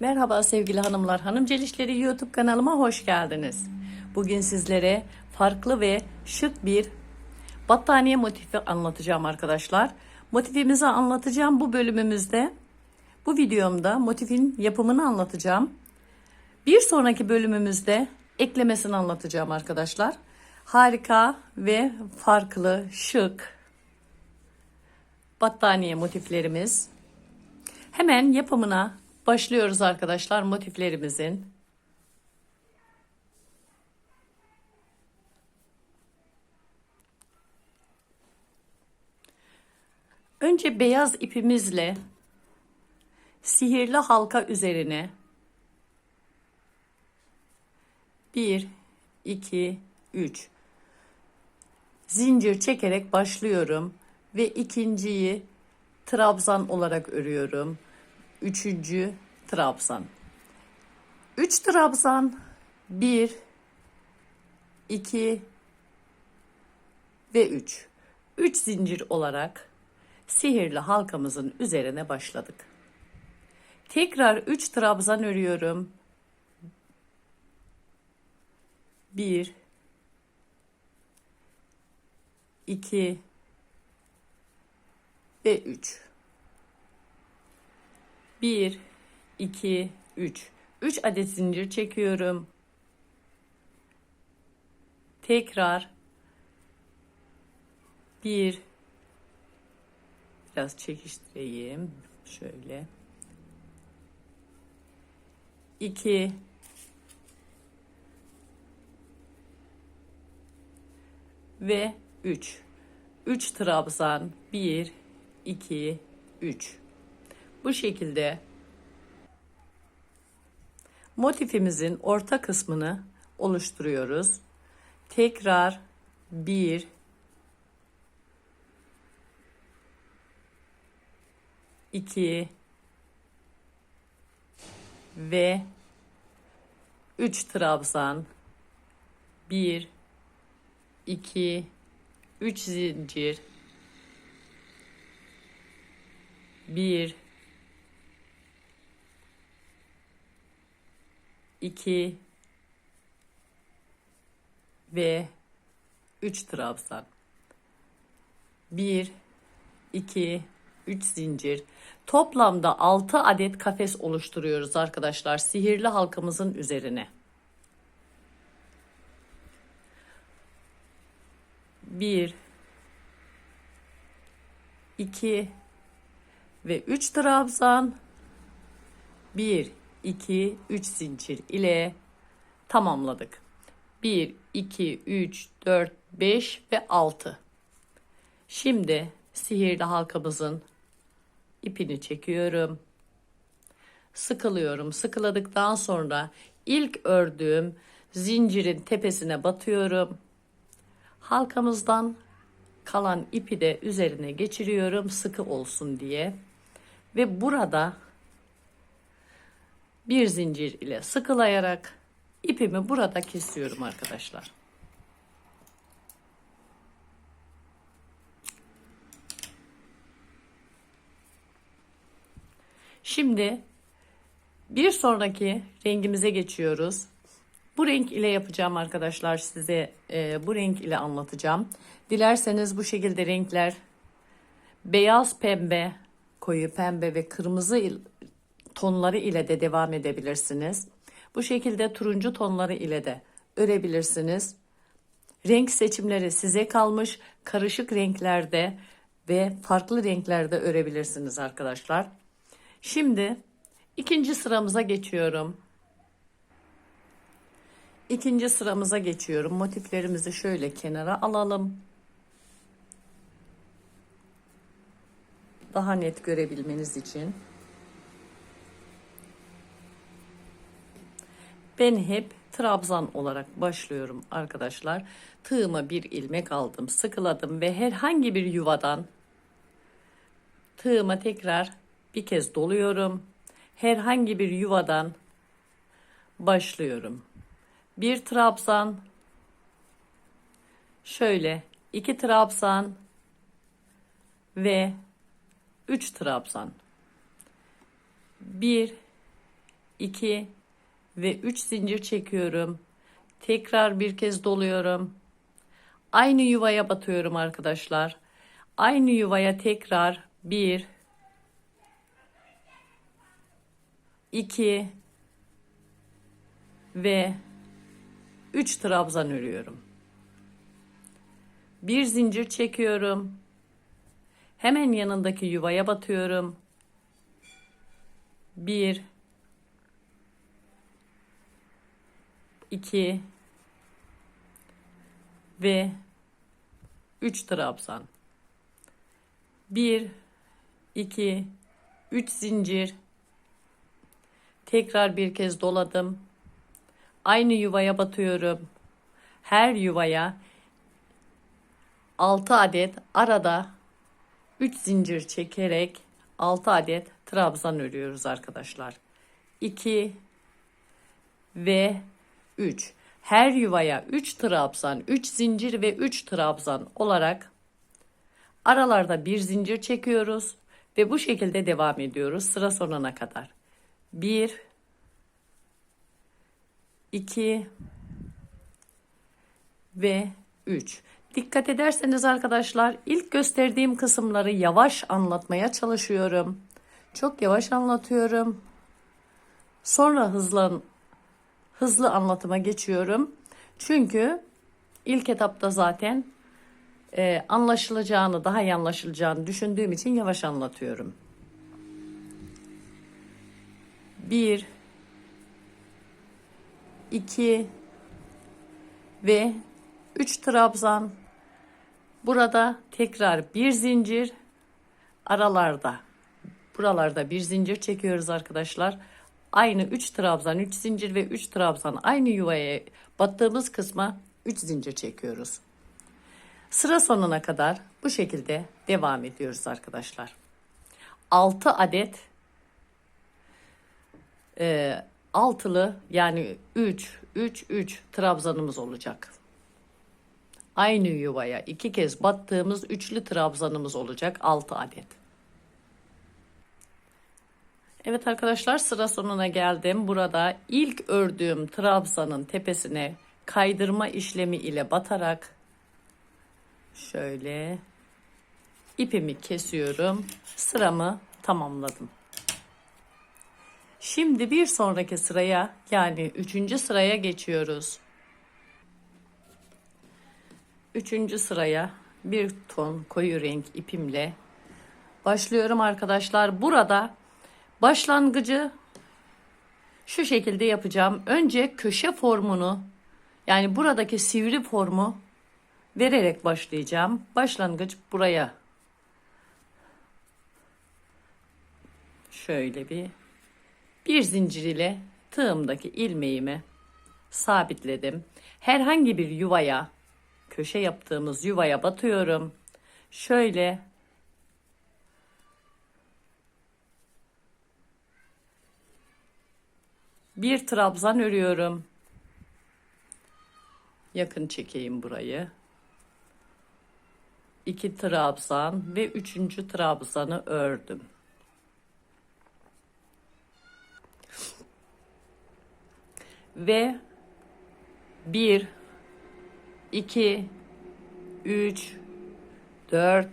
Merhaba sevgili hanımlar, Hanım Celişleri YouTube kanalıma hoş geldiniz. Bugün sizlere farklı ve şık bir battaniye motifi anlatacağım arkadaşlar. Motifimizi anlatacağım bu bölümümüzde. Bu videomda motifin yapımını anlatacağım. Bir sonraki bölümümüzde eklemesini anlatacağım arkadaşlar. Harika ve farklı, şık battaniye motiflerimiz. Hemen yapımına başlıyoruz arkadaşlar motiflerimizin. Önce beyaz ipimizle sihirli halka üzerine 1 2 3 zincir çekerek başlıyorum ve ikinciyi trabzan olarak örüyorum. Üçüncü trabzan. Üç trabzan, bir, iki ve üç. Üç zincir olarak sihirli halkamızın üzerine başladık. Tekrar üç trabzan örüyorum. Bir, iki ve üç. 1, 2, 3. 3 adet zincir çekiyorum. Tekrar. 1 biraz çekiştireyim. Şöyle. 2 ve 3 3 trabzan. 1 2 3 bu şekilde motifimizin orta kısmını oluşturuyoruz. Tekrar bir, iki ve üç trabzan bir, iki, üç zincir bir 2 ve 3 trabzan. 1 2 3 zincir. Toplamda 6 adet kafes oluşturuyoruz arkadaşlar sihirli halkamızın üzerine. 1 2 ve 3 trabzan 1 2, 3 zincir ile tamamladık. 1, 2, 3, 4, 5 ve 6. Şimdi sihirli halkamızın ipini çekiyorum. Sıkılıyorum. Sıkıladıktan sonra ilk ördüğüm zincirin tepesine batıyorum. Halkamızdan kalan ipi de üzerine geçiriyorum sıkı olsun diye. Ve burada bir zincir ile sıkılayarak ipimi burada kesiyorum arkadaşlar. Şimdi bir sonraki rengimize geçiyoruz. Bu renk ile yapacağım arkadaşlar size e, bu renk ile anlatacağım. Dilerseniz bu şekilde renkler beyaz pembe, koyu pembe ve kırmızı tonları ile de devam edebilirsiniz. Bu şekilde turuncu tonları ile de örebilirsiniz. Renk seçimleri size kalmış. Karışık renklerde ve farklı renklerde örebilirsiniz arkadaşlar. Şimdi ikinci sıramıza geçiyorum. İkinci sıramıza geçiyorum. Motiflerimizi şöyle kenara alalım. Daha net görebilmeniz için. Ben hep trabzan olarak başlıyorum arkadaşlar. Tığıma bir ilmek aldım, sıkıladım ve herhangi bir yuvadan tığıma tekrar bir kez doluyorum. Herhangi bir yuvadan başlıyorum. Bir trabzan şöyle iki trabzan ve üç trabzan. Bir 2 ve 3 zincir çekiyorum. Tekrar bir kez doluyorum. Aynı yuvaya batıyorum arkadaşlar. Aynı yuvaya tekrar 1 2 ve 3 trabzan örüyorum. Bir zincir çekiyorum. Hemen yanındaki yuvaya batıyorum. 1 2 ve 3 trabzan. 1 2 3 zincir. Tekrar bir kez doladım. Aynı yuvaya batıyorum. Her yuvaya 6 adet arada 3 zincir çekerek 6 adet trabzan örüyoruz arkadaşlar. 2 ve 3. Her yuvaya 3 trabzan, 3 zincir ve 3 trabzan olarak aralarda bir zincir çekiyoruz ve bu şekilde devam ediyoruz sıra sonuna kadar. 1 2 ve 3. Dikkat ederseniz arkadaşlar ilk gösterdiğim kısımları yavaş anlatmaya çalışıyorum. Çok yavaş anlatıyorum. Sonra hızlan hızlı anlatıma geçiyorum. Çünkü ilk etapta zaten e, anlaşılacağını, daha iyi anlaşılacağını düşündüğüm için yavaş anlatıyorum. 1 2 ve 3 trabzan. Burada tekrar bir zincir aralarda. Buralarda bir zincir çekiyoruz arkadaşlar. Aynı 3 trabzan, 3 zincir ve 3 trabzan aynı yuvaya battığımız kısma 3 zincir çekiyoruz. Sıra sonuna kadar bu şekilde devam ediyoruz arkadaşlar. 6 adet e, altılı yani 3 3 3 trabzanımız olacak. Aynı yuvaya iki kez battığımız üçlü trabzanımız olacak 6 adet. Evet arkadaşlar sıra sonuna geldim. Burada ilk ördüğüm trabzanın tepesine kaydırma işlemi ile batarak şöyle ipimi kesiyorum. Sıramı tamamladım. Şimdi bir sonraki sıraya yani üçüncü sıraya geçiyoruz. Üçüncü sıraya bir ton koyu renk ipimle başlıyorum arkadaşlar. Burada başlangıcı şu şekilde yapacağım. Önce köşe formunu yani buradaki sivri formu vererek başlayacağım. Başlangıç buraya. Şöyle bir bir zincir ile tığımdaki ilmeğimi sabitledim. Herhangi bir yuvaya, köşe yaptığımız yuvaya batıyorum. Şöyle bir trabzan örüyorum. Yakın çekeyim burayı. İki trabzan ve üçüncü trabzanı ördüm. ve 1 2 3 4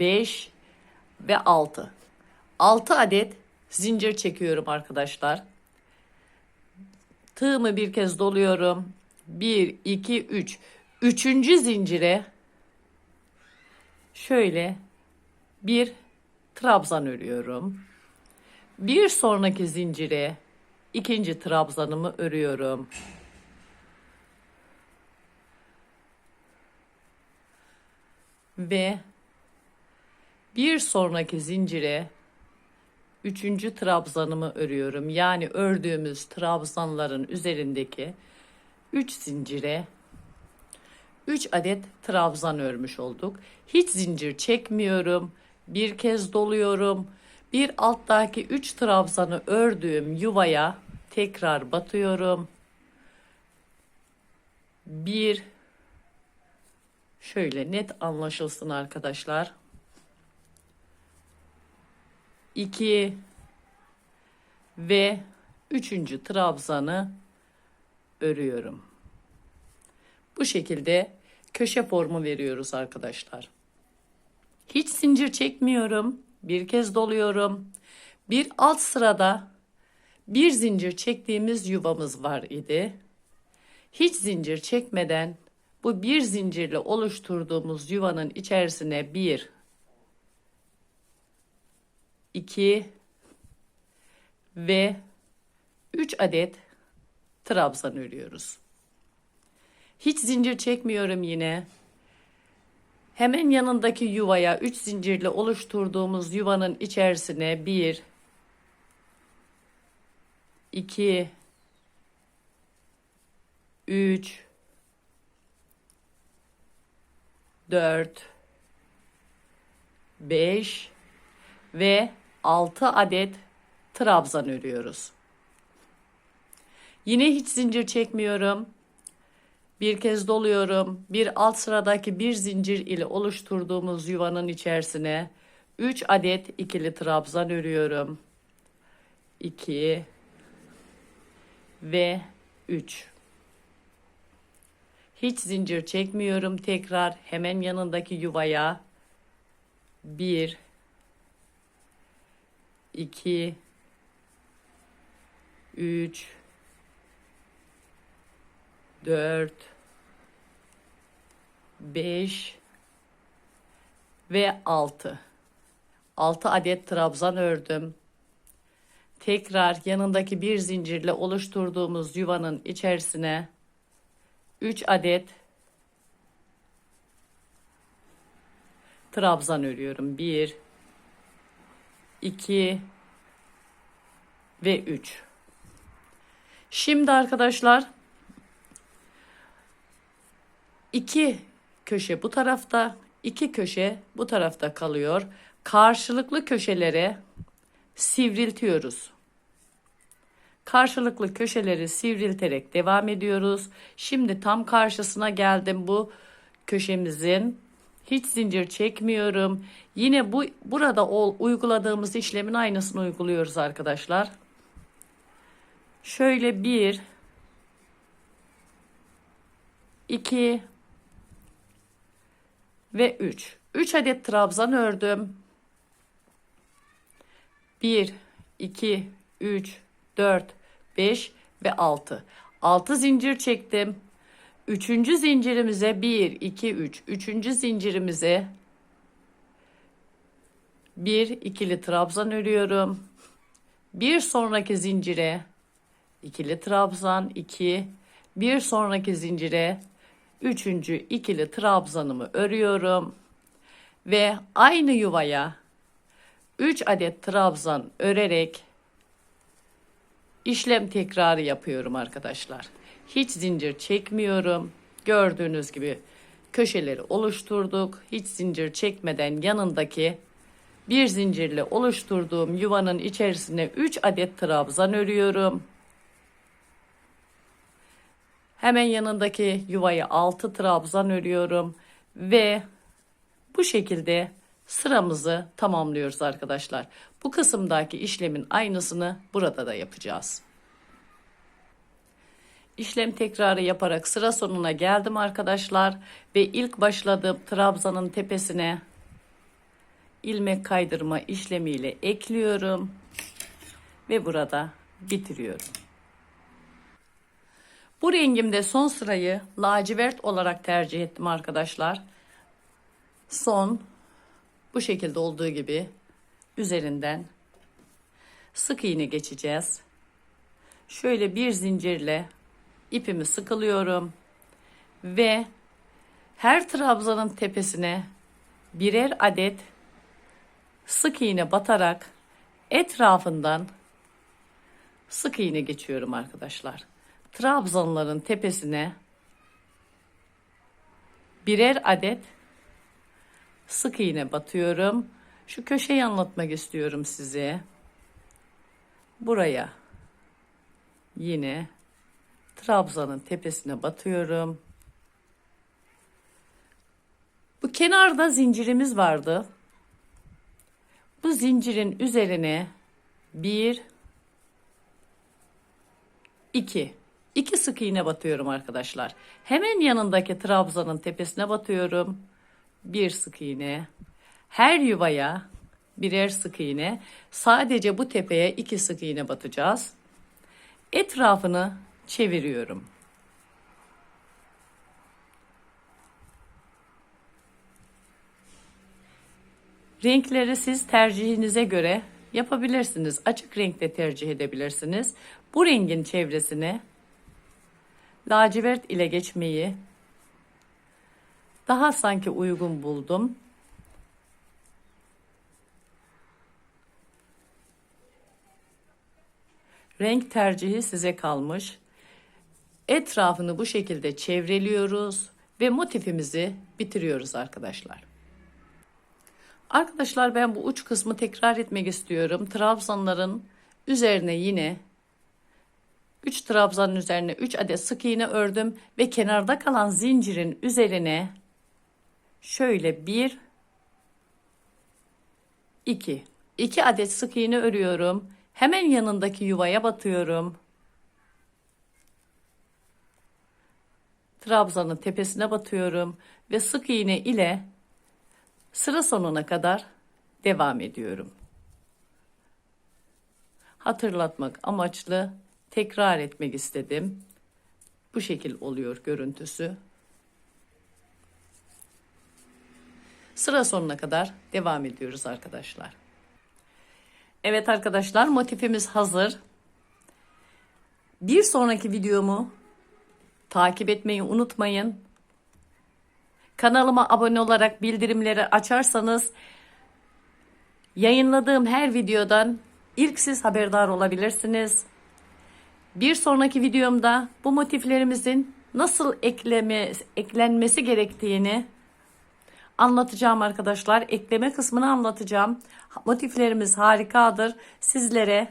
5 ve 6 6 adet zincir çekiyorum arkadaşlar tığımı bir kez doluyorum. 1 2 3 üçüncü zincire şöyle bir trabzan örüyorum. Bir sonraki zincire ikinci trabzanımı örüyorum. Ve bir sonraki zincire üçüncü trabzanımı örüyorum. Yani ördüğümüz trabzanların üzerindeki üç zincire 3 adet trabzan örmüş olduk. Hiç zincir çekmiyorum. Bir kez doluyorum. Bir alttaki 3 trabzanı ördüğüm yuvaya tekrar batıyorum. Bir şöyle net anlaşılsın arkadaşlar. 2 ve üçüncü trabzanı örüyorum. Bu şekilde köşe formu veriyoruz arkadaşlar. Hiç zincir çekmiyorum. Bir kez doluyorum. Bir alt sırada bir zincir çektiğimiz yuvamız var idi. Hiç zincir çekmeden bu bir zincirle oluşturduğumuz yuvanın içerisine bir, iki ve üç adet trabzan örüyoruz. Hiç zincir çekmiyorum yine. Hemen yanındaki yuvaya 3 zincirle oluşturduğumuz yuvanın içerisine 1 2 3 4 5 ve 6 adet trabzan örüyoruz. Yine hiç zincir çekmiyorum. Bir kez doluyorum. Bir alt sıradaki bir zincir ile oluşturduğumuz yuvanın içerisine 3 adet ikili trabzan örüyorum. 2 ve 3. Hiç zincir çekmiyorum. Tekrar hemen yanındaki yuvaya 1 2 3 4 5 ve 6. 6 adet trabzan ördüm. Tekrar yanındaki bir zincirle oluşturduğumuz yuvanın içerisine 3 adet trabzan örüyorum. 1 2 ve 3. Şimdi arkadaşlar iki köşe bu tarafta, iki köşe bu tarafta kalıyor. Karşılıklı köşelere sivriltiyoruz. Karşılıklı köşeleri sivrilterek devam ediyoruz. Şimdi tam karşısına geldim bu köşemizin. Hiç zincir çekmiyorum. Yine bu burada ol, uyguladığımız işlemin aynısını uyguluyoruz arkadaşlar. Şöyle bir, iki ve 3. 3 adet trabzan ördüm. 1, 2, 3, 4, 5 ve 6. 6 zincir çektim. Üçüncü zincirimize 1, 2, 3. Üçüncü zincirimize bir ikili trabzan örüyorum. Bir sonraki zincire ikili trabzan 2. Bir sonraki zincire üçüncü ikili trabzanımı örüyorum ve aynı yuvaya 3 adet trabzan örerek işlem tekrarı yapıyorum arkadaşlar. Hiç zincir çekmiyorum. Gördüğünüz gibi köşeleri oluşturduk. Hiç zincir çekmeden yanındaki bir zincirle oluşturduğum yuvanın içerisine 3 adet trabzan örüyorum. Hemen yanındaki yuvayı 6 trabzan örüyorum ve bu şekilde sıramızı tamamlıyoruz arkadaşlar. Bu kısımdaki işlemin aynısını burada da yapacağız. İşlem tekrarı yaparak sıra sonuna geldim arkadaşlar ve ilk başladığım trabzanın tepesine ilmek kaydırma işlemiyle ekliyorum ve burada bitiriyorum. Bu rengimde son sırayı lacivert olarak tercih ettim arkadaşlar. Son bu şekilde olduğu gibi üzerinden sık iğne geçeceğiz. Şöyle bir zincirle ipimi sıkılıyorum ve her trabzanın tepesine birer adet sık iğne batarak etrafından sık iğne geçiyorum arkadaşlar. Trabzanların tepesine birer adet sık iğne batıyorum. Şu köşeyi anlatmak istiyorum size. Buraya yine trabzanın tepesine batıyorum. Bu kenarda zincirimiz vardı. Bu zincirin üzerine bir 2. 2 sık iğne batıyorum arkadaşlar. Hemen yanındaki trabzanın tepesine batıyorum. Bir sık iğne. Her yuvaya birer sık iğne. Sadece bu tepeye iki sık iğne batacağız. Etrafını çeviriyorum. Renkleri siz tercihinize göre yapabilirsiniz. Açık renkte tercih edebilirsiniz. Bu rengin çevresine lacivert ile geçmeyi daha sanki uygun buldum. Renk tercihi size kalmış. Etrafını bu şekilde çevreliyoruz ve motifimizi bitiriyoruz arkadaşlar. Arkadaşlar ben bu uç kısmı tekrar etmek istiyorum. Trabzanların üzerine yine 3 trabzanın üzerine 3 adet sık iğne ördüm ve kenarda kalan zincirin üzerine şöyle 1 2 2 adet sık iğne örüyorum. Hemen yanındaki yuvaya batıyorum. Trabzanın tepesine batıyorum ve sık iğne ile sıra sonuna kadar devam ediyorum. Hatırlatmak amaçlı tekrar etmek istedim. Bu şekil oluyor görüntüsü. Sıra sonuna kadar devam ediyoruz arkadaşlar. Evet arkadaşlar motifimiz hazır. Bir sonraki videomu takip etmeyi unutmayın. Kanalıma abone olarak bildirimleri açarsanız yayınladığım her videodan ilk siz haberdar olabilirsiniz. Bir sonraki videomda bu motiflerimizin nasıl ekleme, eklenmesi gerektiğini anlatacağım arkadaşlar. Ekleme kısmını anlatacağım. Motiflerimiz harikadır. Sizlere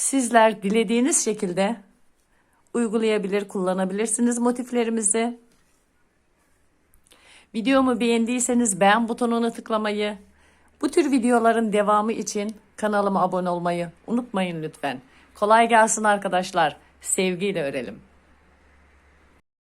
sizler dilediğiniz şekilde uygulayabilir, kullanabilirsiniz motiflerimizi. Videomu beğendiyseniz beğen butonuna tıklamayı, bu tür videoların devamı için kanalıma abone olmayı unutmayın lütfen. Kolay gelsin arkadaşlar. Sevgiyle örelim.